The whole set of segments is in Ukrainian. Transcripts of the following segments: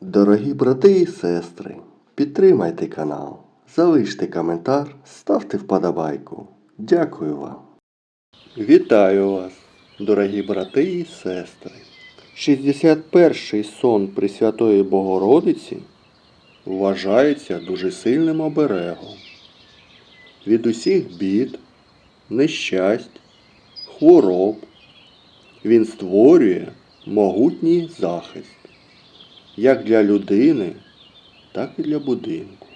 Дорогі брати і сестри, підтримайте канал, залиште коментар, ставте вподобайку. Дякую вам. Вітаю вас, дорогі брати і сестри. 61-й сон Пресвятої Богородиці вважається дуже сильним оберегом. Від усіх бід, нещасть, хвороб він створює могутній захист як для людини, так і для будинку.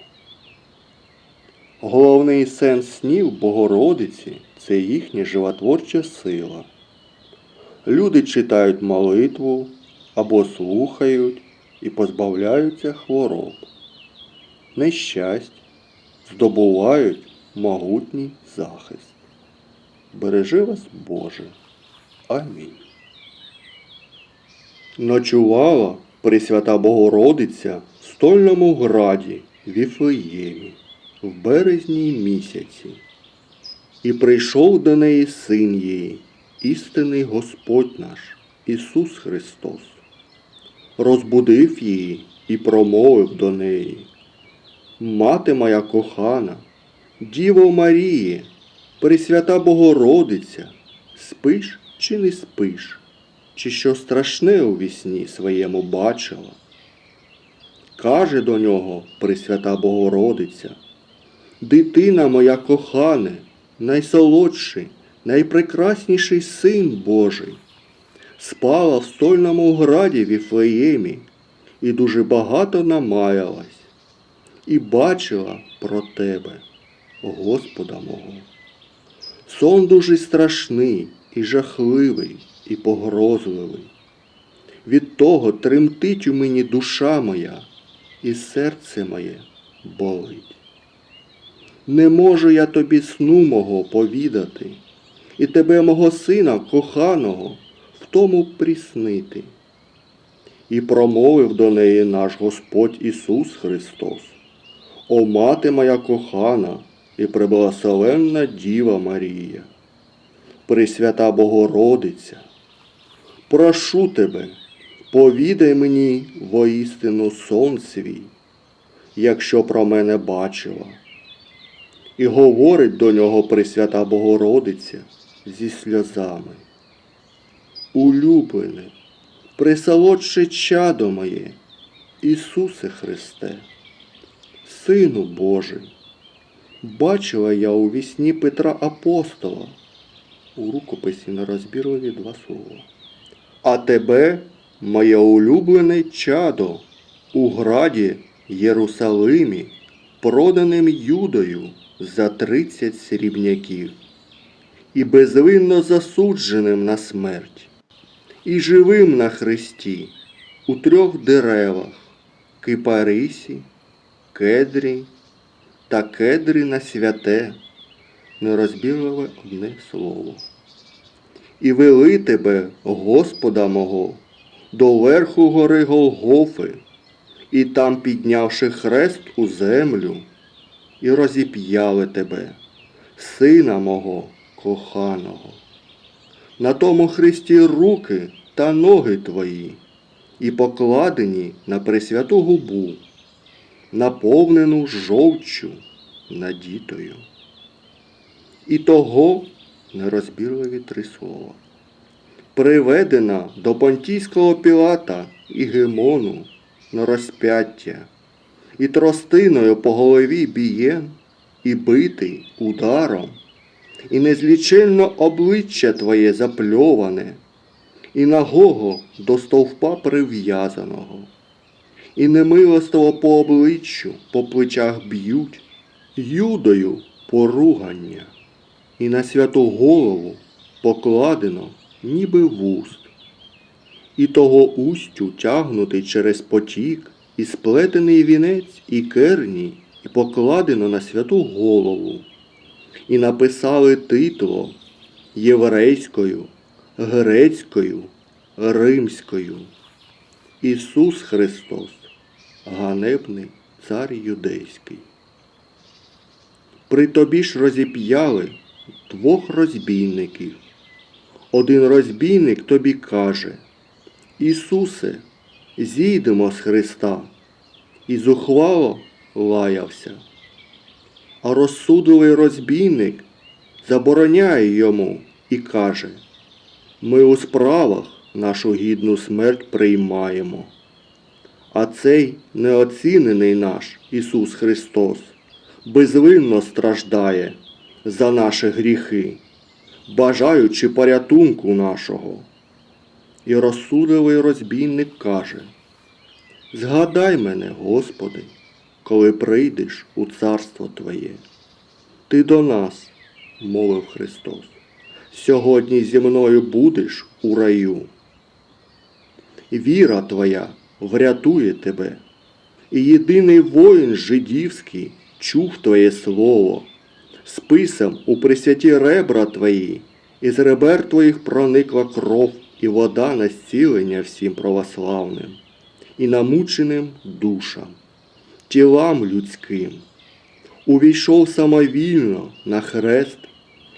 Головний сенс снів Богородиці це їхня животворча сила. Люди читають молитву або слухають і позбавляються хвороб. Нещасть здобувають могутній захист. Бережи вас, Боже. Амінь. Ночувала Пресвята Богородиця в стольному граді Віфлеємі в березні місяці. І прийшов до неї син її, істинний Господь наш, Ісус Христос. Розбудив її і промовив до неї. Мати моя кохана, Діво Маріє, Пресвята Богородиця, спиш чи не спиш? Чи що страшне у вісні своєму бачила. Каже до нього Пресвята Богородиця, дитина моя кохане, найсолодший, найпрекрасніший син Божий, спала в стольному граді Віфлеємі і дуже багато намаялась, і бачила про тебе, Господа мого. Сон дуже страшний і жахливий і погрозливий. Від того тремтить у мені душа моя, і серце моє болить. Не можу я тобі сну мого повідати, і тебе, мого сина, коханого, в тому пріснити. І промовив до неї наш Господь Ісус Христос, О мати моя кохана і преблагословенна Діва Марія, Пресвята Богородиця, прошу тебе, повідай мені воістину сон свій, якщо про мене бачила. І говорить до нього Пресвята Богородиця зі сльозами. Улюблене, присолодше чадо моє, Ісусе Христе, Сину Божий, бачила я у вісні Петра Апостола, у рукописі на розбірливі два слова. А тебе, моє улюблене чадо, у граді Єрусалимі, проданим Юдою за тридцять срібняків, і безвинно засудженим на смерть, і живим на хресті у трьох деревах кипарисі, кедрі та кедри на святе, нерозбірливе одне слово і вели тебе, Господа мого, до верху гори Голгофи, і там, піднявши хрест у землю, і розіп'яли тебе, сина мого коханого. На тому хресті руки та ноги твої, і покладені на пресвяту губу, наповнену жовчу надітою. І того нерозбірливі три слова. Приведена до понтійського пілата і гемону на розп'яття, і тростиною по голові бієн, і битий ударом, і незліченно обличчя твоє запльоване, і нагого до стовпа прив'язаного, і немилостиво по обличчю, по плечах б'ють, юдою поругання і на святу голову покладено, ніби вуст, і того устю тягнутий через потік, і сплетений вінець і керній, і покладено на святу голову, і написали титло єврейською, грецькою, римською. Ісус Христос, ганебний цар юдейський. При тобі ж розіп'яли двох розбійників. Один розбійник тобі каже, Ісусе, зійдемо з Христа. І зухвало лаявся. А розсудливий розбійник забороняє йому і каже, ми у справах нашу гідну смерть приймаємо. А цей неоцінений наш Ісус Христос безвинно страждає за наші гріхи, бажаючи порятунку нашого. І розсудливий розбійник каже, Згадай мене, Господи, коли прийдеш у царство Твоє. Ти до нас, мовив Христос, сьогодні зі мною будеш у раю. Віра Твоя врятує тебе. І єдиний воїн жидівський чув Твоє слово, списом у присвяті ребра Твої, із ребер Твоїх проникла кров і вода на зцілення всім православним і намученим душам, тілам людським. Увійшов самовільно на хрест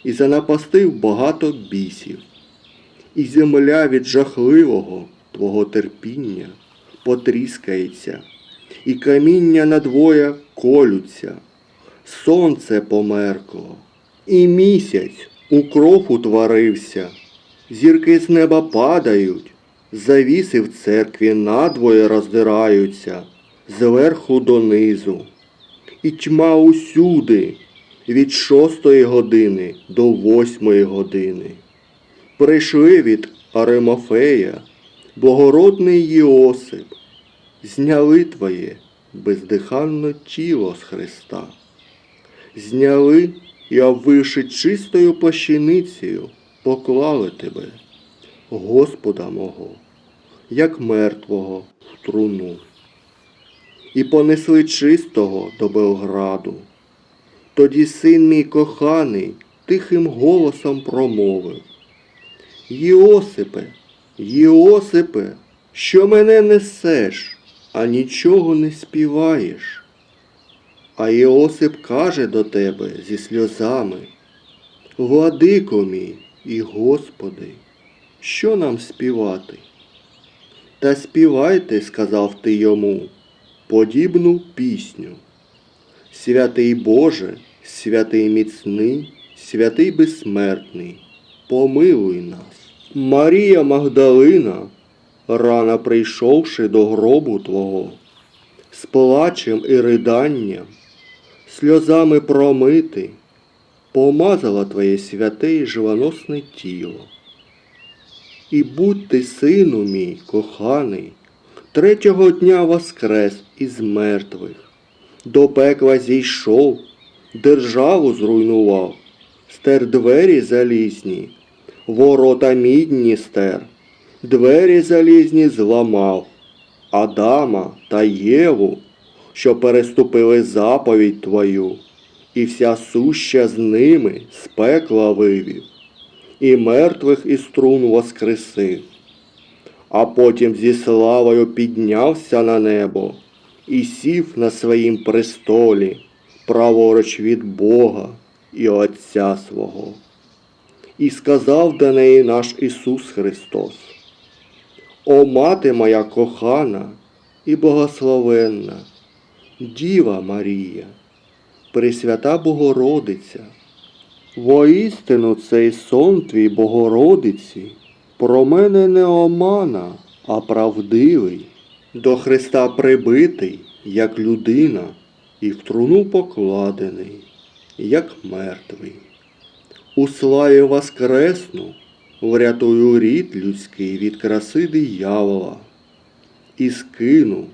і занапастив багато бісів. І земля від жахливого твого терпіння потріскається, і каміння надвоє колються, сонце померкло, і місяць у кров утворився, зірки з неба падають, завіси в церкві надвоє роздираються, зверху донизу. І тьма усюди від шостої години до восьмої години. Прийшли від Аримофея, благородний Йосип, зняли твоє бездиханне тіло з Христа, зняли і, обвивши чистою плащаницею, поклали тебе, Господа мого, як мертвого в труну, і понесли чистого до Белграду. Тоді син мій коханий тихим голосом промовив. Йосипе, Йосипе, що мене несеш, а нічого не співаєш. А Йосип каже до тебе зі сльозами, Владико мій і Господи, що нам співати? Та співайте, сказав ти йому, подібну пісню. Святий Боже, святий міцний, святий безсмертний, помилуй нас. Марія Магдалина, рано прийшовши до гробу Твого, з плачем і riданням, сльозами промити, помазала Твоє святе і живоносне тіло. І будь ти, сину мій, коханий, третього дня воскрес із мертвих до пекла зійшов, державу зруйнував, стер двері залізні, ворота мідні стер, двері залізні зламав, Адама та Єву, що переступили заповідь твою, і вся суща з ними з пекла вивів, і мертвих із струн воскресив. А потім зі славою піднявся на небо і сів на своїм престолі, праворуч від Бога і Отця свого. І сказав до неї наш Ісус Христос, О мати моя кохана і благословенна, Діва Марія, Пресвята Богородиця, воістину цей сон твій Богородиці про мене не омана, а правдивий до Христа прибитий, як людина, і в труну покладений, як мертвий. У славі воскресну, врятую рід людський від краси диявола, і скину,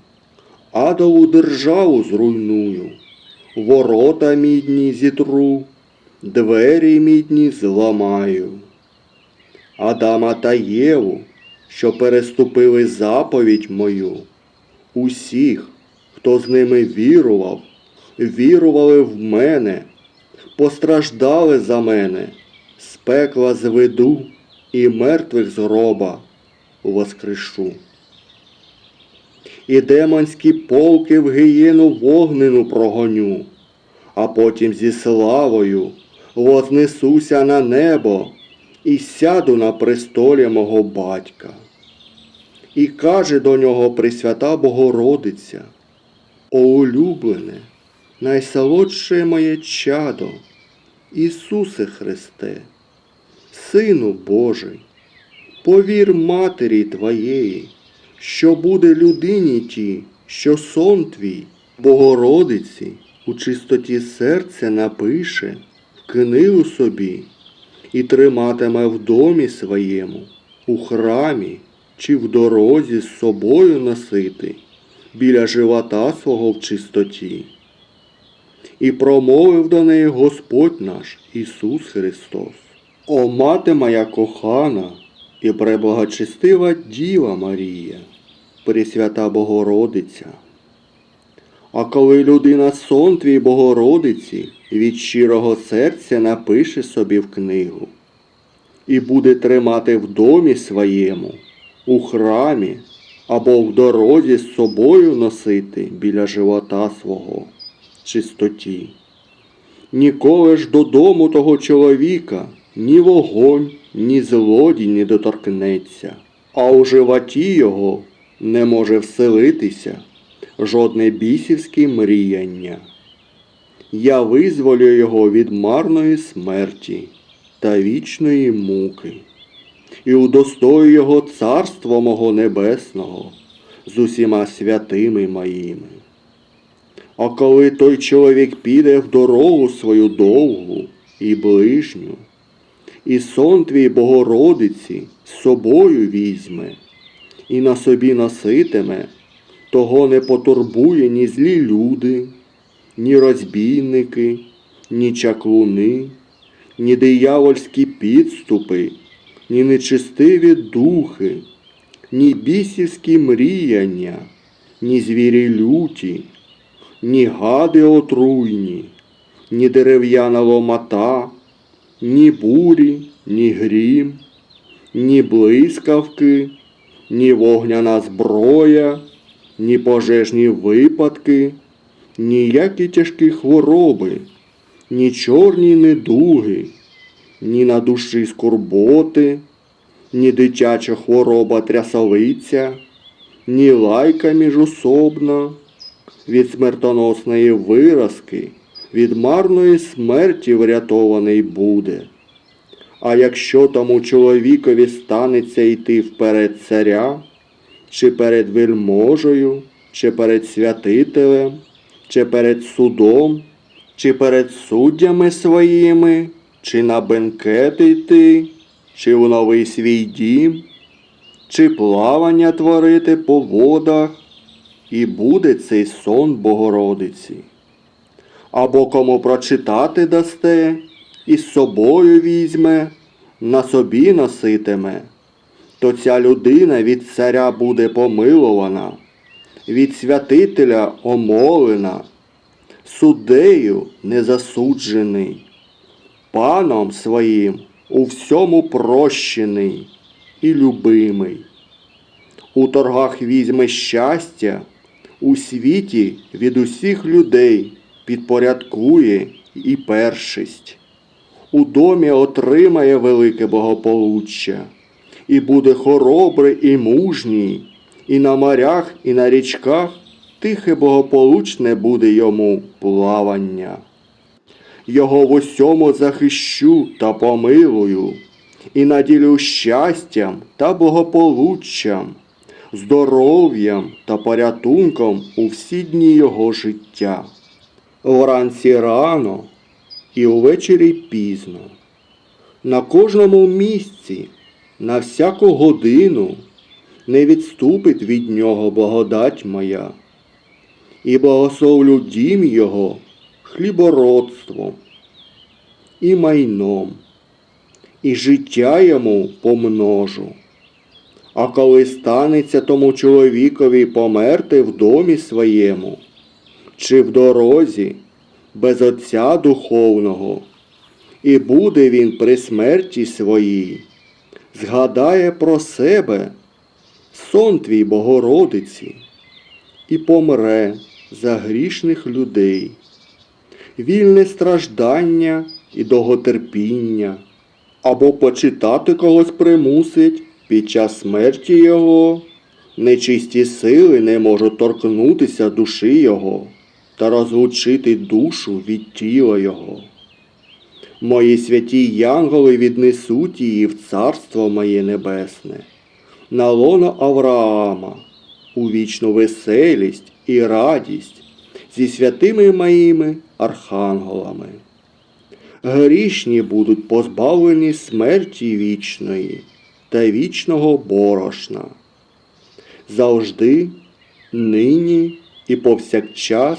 адову державу зруйную, ворота мідні зітру, двері мідні зламаю. Адама та Єву, що переступили заповідь мою, усіх, хто з ними вірував, вірували в мене, постраждали за мене, з пекла зведу і мертвих з гроба воскрешу. І демонські полки в гієну вогнену прогоню, а потім зі славою вознесуся на небо і сяду на престолі мого батька. і каже до нього Пресвята Богородиця, О улюблене, найсолодше моє чадо, Ісусе Христе, Сину Божий, повір матері Твоєї, що буде людині тій, що сон твій, Богородиці, у чистоті серця напише, в книгу собі і триматиме в домі своєму, у храмі чи в дорозі з собою носити, біля живота свого в чистоті. І промовив до неї Господь наш Ісус Христос. О мати моя кохана і преблагочестива Діва Марія, Пресвята Богородиця. А коли людина сон твій Богородиці від щирого серця напише собі в книгу і буде тримати в домі своєму, у храмі або в дорозі з собою носити біля живота свого чистоті. Ніколи ж додому того чоловіка ні вогонь, ні злодій не доторкнеться, а у животі його не може вселитися жодне бісівське мріяння. Я визволю його від марної смерті та вічної муки, і удостою його царства мого небесного з усіма святими моїми. А коли той чоловік піде в дорогу свою довгу і ближню, і сон твій Богородиці з собою візьме, і на собі носитиме, того не потурбує ні злі люди, ні розбійники, ні чаклуни, ні диявольські підступи, ні нечистиві духи, ні бісівські мріяння, ні звірі люті, ні гади отруйні, ні дерев'яна ломата, ні бурі, ні грім, ні блискавки, ні вогняна зброя, ні пожежні випадки, ніякі тяжкі хвороби, ні чорні недуги, ні на душі скорботи, ні дитяча хвороба трясовиця, ні лайка міжособна, від смертоносної виразки, від марної смерті врятований буде. А якщо тому чоловікові станеться йти вперед царя, чи перед вельможею, чи перед святителем, чи перед судом, чи перед суддями своїми, чи на бенкети йти, чи у новий свій дім, чи плавання творити по водах, і буде цей сон Богородиці. Або кому прочитати дасте, і з собою візьме, на собі носитиме, то ця людина від царя буде помилована, від святителя омолена, суддею не засуджений, паном своїм у всьому прощений і любимий. У торгах візьме щастя, у світі від усіх людей підпорядкує і першість. У домі отримає велике благополуччя, і буде хоробрий і мужній, і на морях, і на річках тихе благополучне буде йому плавання. Його в усьому захищу та помилую, і наділю щастям та благополуччям, здоров'ям та порятунком у всі дні його життя. Вранці рано і увечері пізно. На кожному місці, на всяку годину не відступить від нього благодать моя, і благословлю дім його хлібородством і майном, і життя йому помножу. А коли станеться тому чоловікові померти в домі своєму, чи в дорозі, без Отця Духовного, і буде він при смерті своїй, згадає про себе сон твій Богородиці, і помре за грішних людей, вільне страждання і довготерпіння, або почитати когось примусить під час смерті його, нечисті сили не можуть торкнутися душі його та розлучити душу від тіла його. Мої святі янголи віднесуть її в царство моє небесне, на лоно Авраама, у вічну веселість і радість зі святими моїми архангелами. Грішні будуть позбавлені смерті вічної та вічного борошна. Завжди, нині і повсякчас,